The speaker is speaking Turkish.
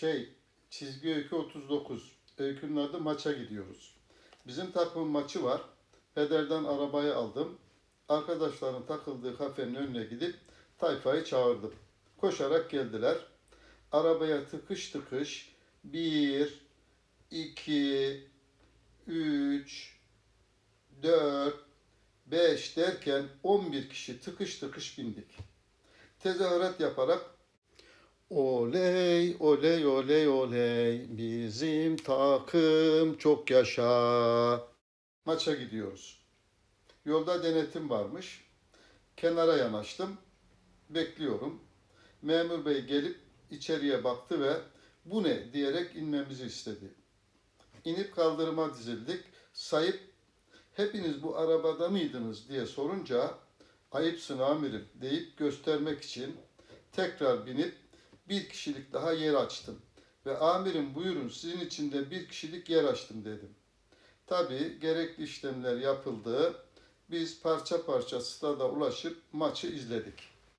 Şey, çizgi öykü 39. Öykünün adı maça gidiyoruz. Bizim takımın maçı var. Pederden arabayı aldım. Arkadaşların takıldığı kafenin önüne gidip tayfayı çağırdım. Koşarak geldiler. Arabaya tıkış tıkış bir, iki, üç, dört, beş derken 11 kişi tıkış tıkış bindik. Tezahürat yaparak Oley, oley, oley, oley. Bizim takım çok yaşa. Maça gidiyoruz. Yolda denetim varmış. Kenara yanaştım. Bekliyorum. Memur bey gelip içeriye baktı ve bu ne diyerek inmemizi istedi. İnip kaldırıma dizildik. Sayıp hepiniz bu arabada mıydınız diye sorunca ayıpsın amirim deyip göstermek için tekrar binip bir kişilik daha yer açtım. Ve amirim buyurun sizin için de bir kişilik yer açtım dedim. Tabii gerekli işlemler yapıldı. Biz parça parça stada ulaşıp maçı izledik.